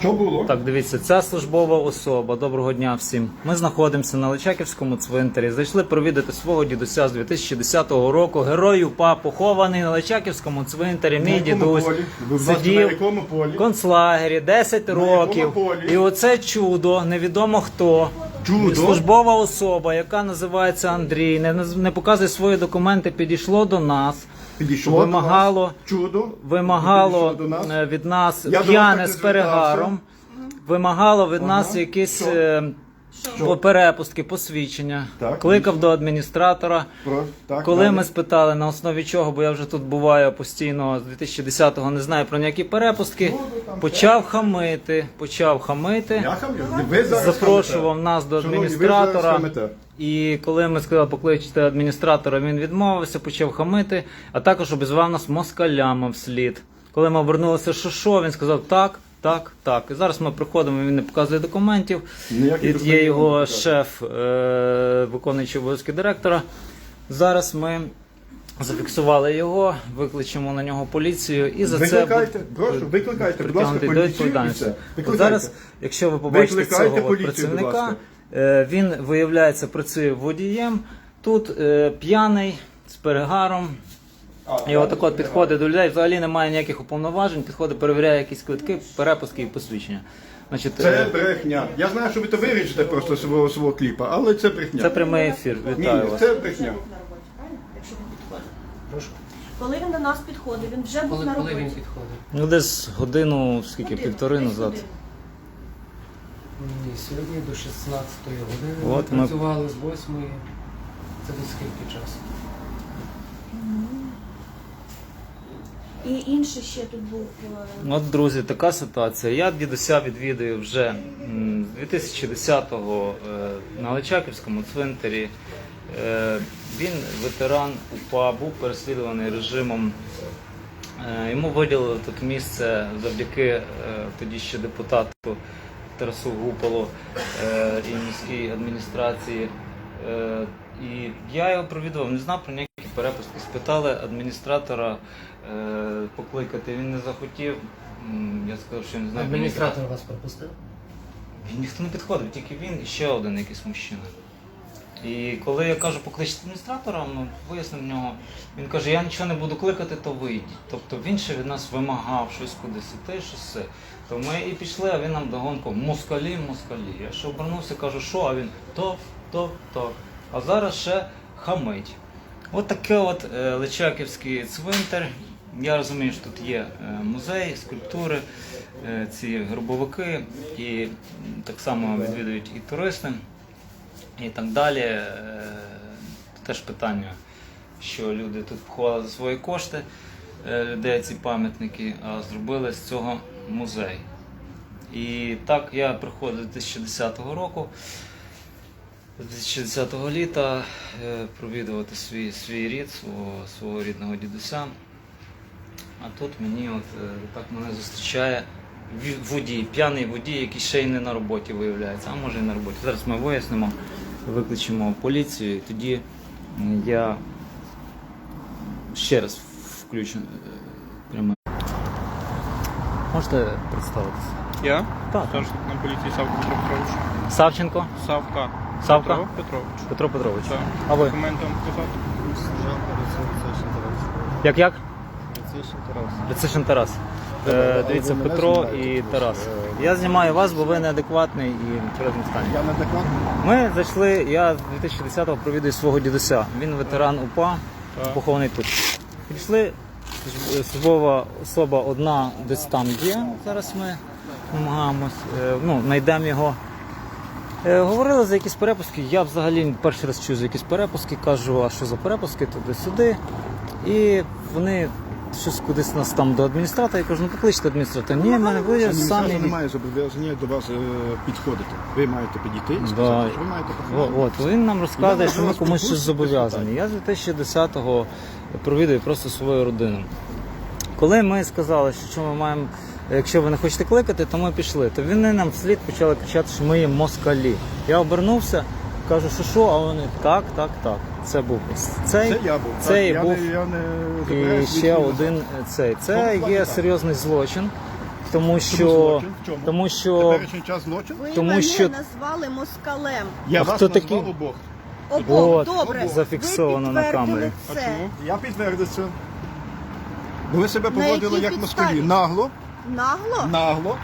Що було? Так, дивіться, ця службова особа. Доброго дня всім. Ми знаходимося на Личаківському цвинтарі. Зайшли провідати свого дідуся з 2010 року. Герой УПА похований на Личаківському цвинтарі. Мій дідусь сидів в концлагері 10 років. І оце чудо, невідомо хто. Чудо? Службова особа, яка називається Андрій, не, не показує свої документи, підійшло до нас. Підійшло вимагало, до. Чудо. вимагало до нас. е, від нас п'яне з перегаром, вимагало від нас якісь Що? По- перепустки, посвідчення. Так, Кликав до адміністратора. Про- так, Коли далі. ми спитали на основі чого, бо я вже тут буваю постійно з 2010-го, не знаю про ніякі перепустки, почав хамити, почав хамити, Я хамлю. Ви зараз запрошував хамите. нас до Шановні, ви зараз адміністратора. хамите. І коли ми сказали покличте адміністратора, він відмовився, почав хамити, а також обізвав нас москалями вслід. Коли ми обернулися, що що, він сказав так, так, так. І зараз ми приходимо, він не показує документів. Ніяких І є документів його показує. шеф, е, виконуючий обов'язки директора. Зараз ми зафіксували його, викличемо на нього поліцію і за це Викликайте, будуть прошу, викликайте, будь ласка, до поліцію і відповідальності. все. От Викликайте. зараз, якщо ви побачите Викликайте цього поліцію, будь працівника, ласка. е, він виявляється працює водієм. Тут е, п'яний з перегаром. І отак от підходить до людей, взагалі немає ніяких уповноважень, підходить, перевіряє якісь квитки, перепуски і посвідчення. Значить, Це е, брехня. Я знаю, що ви то вирішите просто свого свого кліпа, але це брехня. це прямий ефір. Ні, Вітаю ні, вас. це брехня. на роботі, правильно? Якщо він підходить. Коли він до нас підходив, він вже був Коли, на коли роботі. він підходив? Ну, десь годину, скільки, Годину, півтори десь назад. годину. Ні, сьогодні до 16 години. От ми ми- працювали з 8. Це до скільки часу? І інший ще тут був. е, От, друзі, така ситуація. Я дідуся відвідую вже з 2010-го е, на Личаківському цвинтарі. Е, Він ветеран УПА, був переслідуваний режимом. Йому виділили тут місце завдяки тоді ще депутату Тарасу Гупалу і міській адміністрації. І я його провідував, не знав про ніякі перепустки. Спитали адміністратора е, покликати, він не захотів. М, Я сказав, що не знаю. Адміністратор вас пропустив? Він ніхто не підходив, тільки він і ще один якийсь мужчина. І коли я кажу, покличте адміністратора, ну, вияснив в нього, він каже, я нічого не буду кликати, то вийдіть. Тобто він ще від нас вимагав щось кудись іти, щось все. То ми і пішли, а він нам догонку москалі, москалі. Я ще обернувся, кажу, що, а він то, то, то. А зараз ще хамить. От таке от е, Личаківський цвинтар. Я розумію, що тут є е, музей, скульптури, е, ці гробовики, і так само відвідують і туристи, і так далі. Теж питання, що люди тут поховали за свої кошти, людей ці пам'ятники, а зробили з цього музей. І так я приходив з 2010 року, з 2010 літа е, провідувати свій, свій рід, свого, свого рідного дідуся. А тут мені от е, так мене зустрічає водій, п'яний водій, який ще й не на роботі виявляється, а може і на роботі. Зараз ми вияснимо, викличемо поліцію, і тоді я ще раз включу е, пряме. Можете представитися? Я? Так. Старший на поліції Савка Савченко? Савка. Савка? Петро Петрович. Петро Петрович. Так. А ви? Документом показати? Як як? Рецишин Тарас. Е, дивіться, ви мене Петро і. Тарас. Я знімаю вас, бо ви неадекватний і в тверезому стані. Я неадекватний. Ми зайшли, я з 2010-го провідую свого дідуся. Він ветеран УПА, Так. похований тут. Прийшли, служб- службова особа одна десь там є. Зараз ми намагаємось, е, ну, знайдемо його. Е, Говорили за якісь перепуски. Я взагалі перший раз чую за якісь перепуски, кажу, а що за перепуски, туди-сюди. І вони щось кудись нас там до адміністратора. Я кажу, ну покличте адміністратора. Ні, в мене ви самі. не має зобов'язання до вас е, підходити. Ви маєте підійти і сказати, що ви маєте О. От, він нам розказує, що ми комусь щось зобов'язані. Я з 2010-го провідую просто свою родину. Коли ми сказали, що ми маємо, якщо ви не хочете кликати, то ми пішли. То вони нам вслід почали кричати, що ми є москалі. Я обернувся, кажу, що що, а вони так, так, так. Це був цей, Це я був. цей так, був не, я не і ще один цей. Це Ну, є так. серйозний злочин. тому що. чому? Тому що. Теперішній час злочин? Ви Тому мене що- назвали москалем. Я А вас хто назвав такий? обох. Обох, От, добре. зафіксовано на камері. А Це. чому? Я підтвердив це. Ви себе поводили як москалі. Нагло, Нагло нагло,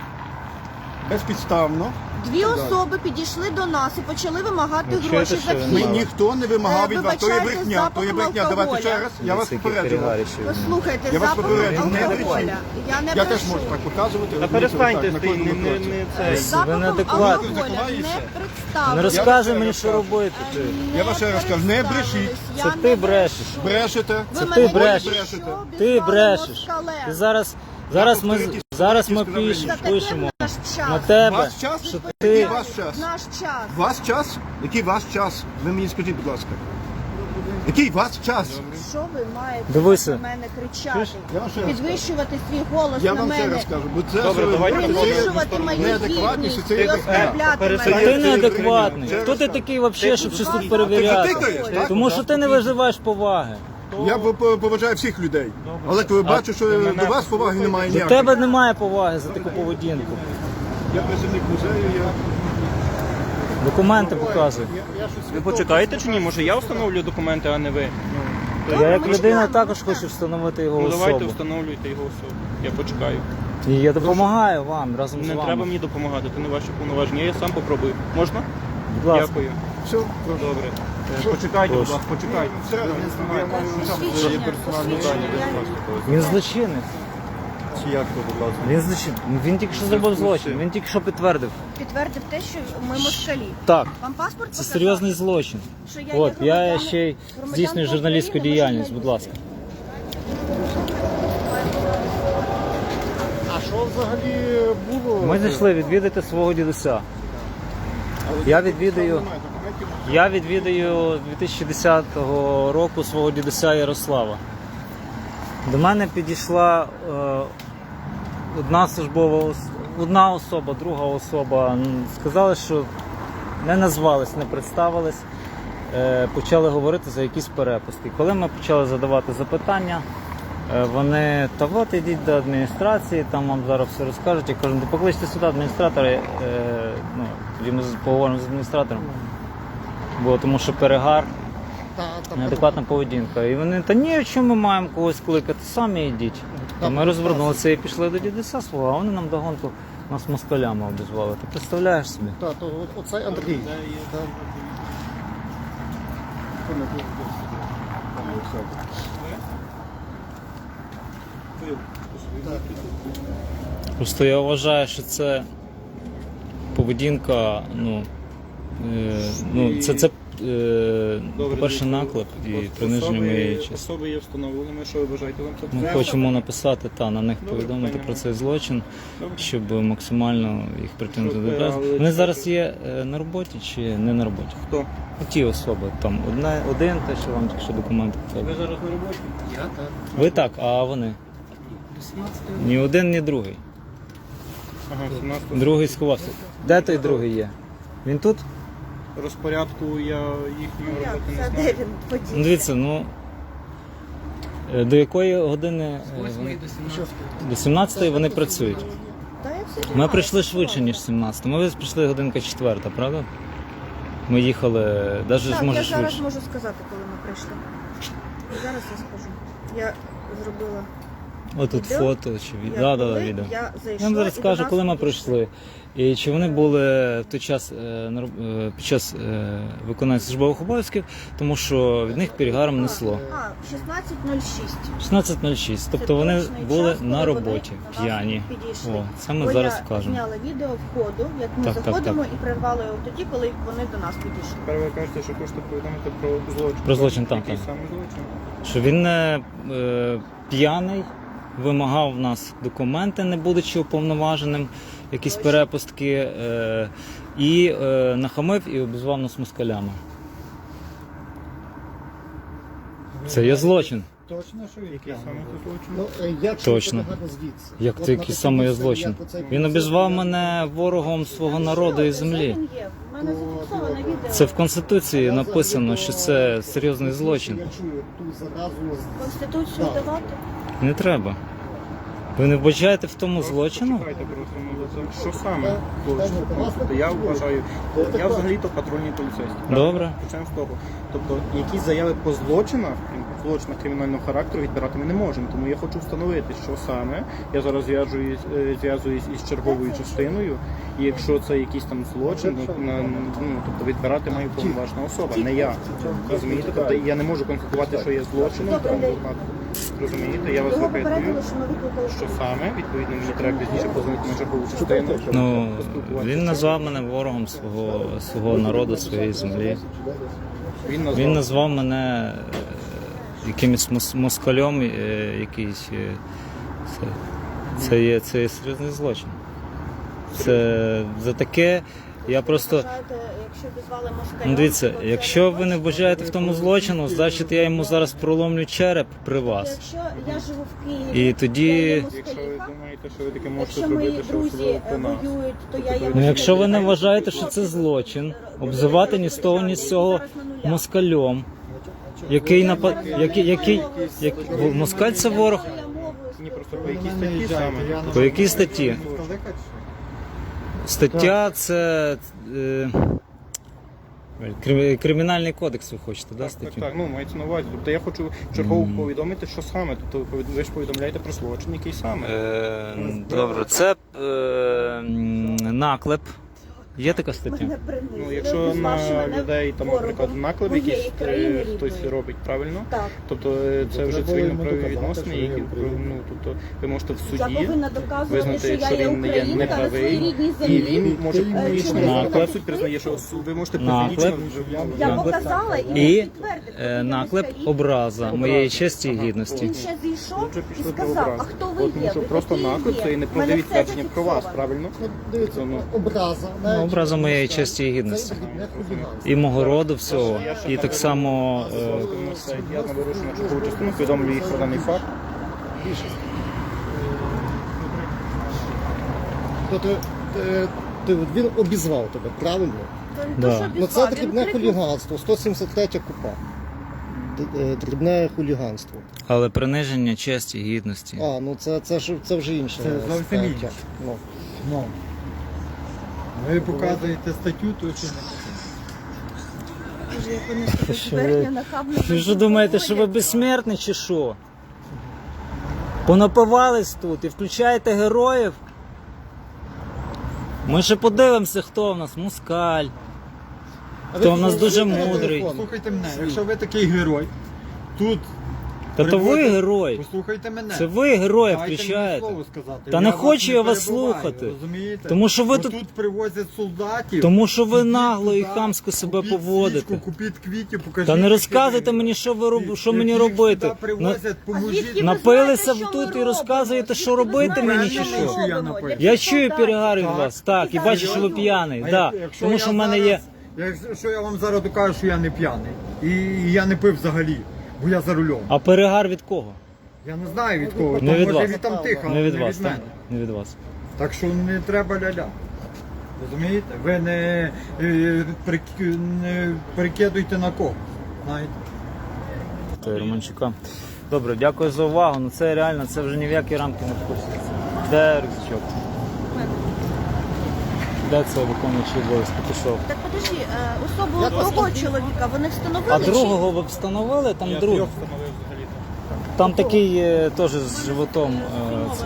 безпідставно. дві особи підійшли до нас і почали вимагати Ви гроші чуєте, за що Ми вхід. ніхто не вимагав Е, від вас. То є вибачайте, брехня, то є запахом брехня. Давайте ще раз. Я вас попереджував. ще він. Послухайте, Я вас попереджу, не алкоголя. Я не Я теж можу так показувати. Та перестаньте ти, не, не, не це. Запахом неадекватні. алкоголя не представили. Не розказуй мені, що робити. Ти. Я вас ще раз кажу, не брешіть. Це ти брешеш. Брешете. Це ти брешеш. Ти брешеш. Ти зараз, зараз ми, повторюю, зараз ми пиш- пишемо наш час. на тебе. Ваш час? що Який ваш час? Наш час. Ваш час? Який ваш час? Ви мені скажіть, будь ласка. Який ваш час? Що ви маєте Дивися. на мене кричати? Я вам ще раз Підвищувати свій голос Я на вам ще мене. раз кажу, бо це Добре, що ви давайте це є Принижувати мою неадекватність, гідність це є і оскорбляти мене. ти неадекватний. Хто ти такий взагалі, щоб щось тут Ти перевіряти? так? Тому що ти не виживаєш поваги. Я по- по- поважаю всіх людей. Але коли бачу, що мене до вас поваги немає До ніякої. тебе немає поваги за таку поведінку. Я працівник музею, я... Документи показуй. Ви почекаєте чи ні? Може я встановлю документи, а не ви? Я як людина також хочу встановити його Ну давайте особу. встановлюйте його особу. Я почекаю. І я допомагаю вам разом з Не вами. треба мені допомагати, це не ваші повноваження. Я сам попробую. Можна? Будь ласка. Дякую. Все. Добре. Е, Почекайте, будь ласка, почекайте. Все, я маю Посвідчення, посвідчення. Він злочинець. Чи як то, будь ласка? Він злочин. Він тільки що зробив злочин. Він тільки що підтвердив. Підтвердив те, що ми москалі. Так, Вам паспорт це показав? серйозний злочин. Що я є От я громадянин- ще й громадянка здійснюю журналістську України, діяльність. Будь ласка. А що взагалі було? Ми зайшли відвідати свого дідуся. Я відвідаю. Я відвідаю 2010 року свого дідуся Ярослава. До мене підійшла е, одна службова одна особа, друга особа. Сказали, що не назвались, не представились, е, почали говорити за якісь перепустки. Коли ми почали задавати запитання, е, вони та от ідіть до адміністрації, там вам зараз все розкажуть. Я кажу, ну покличте сюди адміністратора, е, ну, ми поговоримо з адміністратором. Бо тому що перегар, неадекватна поведінка. І вони, та ні, чому ми маємо когось кликати, самі йдіть. То ми розвернулися і пішли до дідуся свого, а вони нам догонку нас москалями обізвали. Ти представляєш собі? Так, то оцей Андрій. Просто я вважаю, що це поведінка, ну, ну це, це е, по-перше, наклеп і приниження моєї честі. Особи є встановленими, що ви бажаєте вам це Ми хочемо написати та на них повідомити про цей злочин, щоб максимально їх притягнути до відповідальності. Вони зараз є е, на роботі чи не на роботі? Хто? Ті особи, там одна, один, те, що вам тільки що документи показали. зараз на роботі? Я так. Ви так, а вони? 18 Ні один, ні другий. Ага, 17 Другий сховався. Де той другий є? Він тут? Розпорядку я їхньої Ну, роботи не Де знаю. він Ну, дивіться, ну е, до якої години е, з 8 вони? до 17. До 17 вони працюють. Та я все Ми знаю. прийшли швидше, ніж 17. Ми прийшли годинка четверта, правда? Ми їхали навіть Так, може я зараз швидше. можу сказати, коли ми прийшли. Зараз я скажу. Я зробила Отут відео. фото чи я відео. Да, да, да, коли відео. Я Я зайшла вам зараз і до скажу, нас коли ми прийшли. І чи вони були в той час е, на роб- е, під час е, виконання службових обов'язків, тому що від них перегаром несло. А, 16.06. 16.06, тобто вони точний були час, на вони роботі, до нас п'яні. підійшли. О, це ми Бо зараз я вкажемо. зняла відео входу, як ми Так, так, заходимо і прервали його тоді, коли вони до нас підійшли. Тепер ви кажете, що хочете повідомити про злочин. Про злочин, так, Який так. саме злочин? Що він не е, п'яний, вимагав в нас документи, не будучи уповноваженим, якісь перепустки, е, і е, нахамив і обізвав нас москалями. Це є злочин. Точно, що Який саме злочин? Ну, е, я Точно. звідси. Як От це який саме є злочин? Він обізвав мене ворогом свого народу і землі. Це є. У мене відео. Це в Конституції написано, що це серйозний злочин. Я чую ту заразу Конституцію давати. Не треба. Ви не вбачаєте в тому злочину? Почекайте, просто, ну, це що саме злочин? Тобто я вважаю, я взагалі-то патрульний поліцейський. Добре. Почнемо з того. Тобто якісь заяви по злочинах, злочинах кримінального характеру відбирати ми не можемо. Тому я хочу встановити, що саме я зараз зв'яжуюсь, е, зв'язуюсь із черговою частиною, і якщо це якийсь там злочин, ну, на- ну, тобто відбирати має повноважна особа, не я. Розумієте? Тобто я не можу констатувати, що є злочином в випадку. Розумієте? Я вас Його попередили, що ми викликали. Що саме, відповідно, мені треба пізніше позвонити на чергову частину. Ну, поспілкуватися. він назвав мене ворогом свого, свого народу, своєї землі. Він назвав. Він назвав мене е, якимось мос- москалем, е, якийсь. е, Це, це, є, це є серйозний злочин. Це за таке. Я просто. Вважаєте, якщо Ну, дивіться, то це якщо ви не вважаєте в тому злочину, значить я йому зараз проломлю череп при вас. Якщо я живу в Києві, І тоді- я є Якщо ви москаліха, думаєте, що ви таке можете якщо мої зробити, що друзі особливо е, нас. воюють, то я є Ну, якщо ви не москаліха. вважаєте, що це злочин, обзивати ні з того, ні з цього москальом, який напад, який, який, який, москаль це ворог. Ні, просто по якійсь статті саме. По якій статті? Стаття це е, крим- кримінальний кодекс, ви хочете, да, Так, так, статтю? так, ну мається на увазі. Тобто я хочу чергово повідомити, що саме. Тобто ви повід- ви ж повідомляєте про злочин, який саме. Е, добре, це е, м, наклеп. Є така стаття? Ну, якщо на людей там, наприклад, наклеп якийсь е, хтось робить правильно, Так. тобто е, це вже цивільно-правові відносини, які ну, тобто ви можете в Я суді повинна доказувати, що визнати, я якщо є він не є українка на своїй неправий, рідній і землі. він може Е, публічно Наклеп. наклеп суд признає, що ви можете Наклеп. публічно Я показала і, І е, Він наклеп образа моєї честі і гідності. Він ще зійшов Вже і пішли до сказав, а образи. хто ви От, Тому є? що Ви просто такі наклеп є. це і неправдиві мене все твердження про вас, зафіксовано. правильно? Дивіться, Ну, образа. Ну, образа моєї честі і гідності. І мого роду всього. І так само. Я на чергову частину, повідомлю їх про даний факт. Тобто е, ти- він обізвав тебе, правильно? Не Да. що Ну це обізвав, він дрібне крикнув. хуліганство, 173 купа. Д- е, Дрібне хуліганство. але приниження честі і гідності. А, ну це, це, ж, це вже інше. Це зовсім стаття. інше. Ну. Ну. Ви показуєте статтю, то чи ви- що думаєте, що ви безсмертні чи що? Понапивались тут і включаєте героїв? Ми ще подивимося, хто в нас мускаль. Хто в нас дуже мудрий. Послухайте мене, якщо ви такий герой, тут Та то ви герой. Послухайте мене. Це ви героя Дайте мені включаєте. слово сказати. Та не вас хочу я вас перебиваю, слухати. Розумієте? Тому що ви Бо тут- привозять солдатів. Тому що ви Ідіть нагло і туди, хамсько себе купіть поводите. свічку, Купіть квітів, покажіть. Та не розказуйте мені, що ви роб... що мені робити. На- А звідки ви Напилися знаєте, ми тут і розказуєте, що Звідки ви робити знаєте, мені, що чи ми що? Я напив? Я чую солдатів. перегарю від Так. вас. Так, і бачу, що ви серйозно? п'яний. А Да. як- якщо Тому я що в мене є. зараз- Якщо я вам зараз докажу, що я не п'яний, і, і я не пив взагалі, бо я за рулем. А перегар від кого? Я не знаю від кого, Не від може вас. від там тиха, Не від вас, так? Не від вас. Так що не треба ля-ля. Розумієте? Ви не, е, прик- не перекидуйте на кого. Знаєте? Романчука. Добре, дякую за увагу. Ну це реально, це вже ні в які рамки не впуститься. Де рюкзачок? Де це виконуючий обов'язки пішов? Так подожди, е, особу того чоловіка вони встановили? А чи- другого ви встановили? Там другий. встановив взагалі. Там такий е, теж з животом е, це,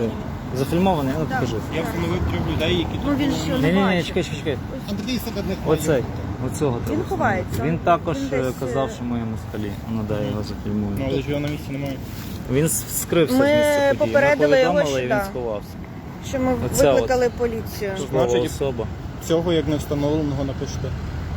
зафільмований, ну покажи. Я встановив трьох людей, які Ну він що Ні, не ні, ні, бачить. чекай, чекай, чекай. Андрій себе не Оцей. Оцього треба Він ховається. Він також Він е, десь, казав, е, що ми йому скалі. Ну да, я його зафільмую. Ну, але ж його на місці немає. Він с- скрився Ми з місця події. попередили його, повідомили, що і да. він сховався. Що ми Оце викликали поліцію. Значить, особа. Цього як не встановленого напишете.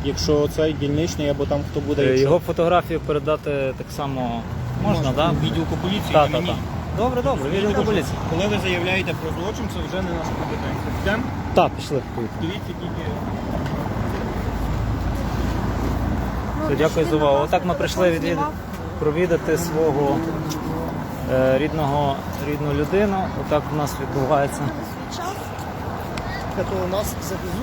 Якщо цей дільничний або там хто буде, Е, якщо Його фотографію передати так само можна, так? Да? відділку поліції, Так, і так, мені. так. Добре, добре, відділ до поліції. Коли ви заявляєте про злочин, це вже не наша компетенція. Йдемо, Так, пішли. дивіться тільки. Все, дякую за увагу. Отак ми прийшли відвід... провідати свого рідного, рідну людину. Отак у нас відбувається. Тобто нас завезуть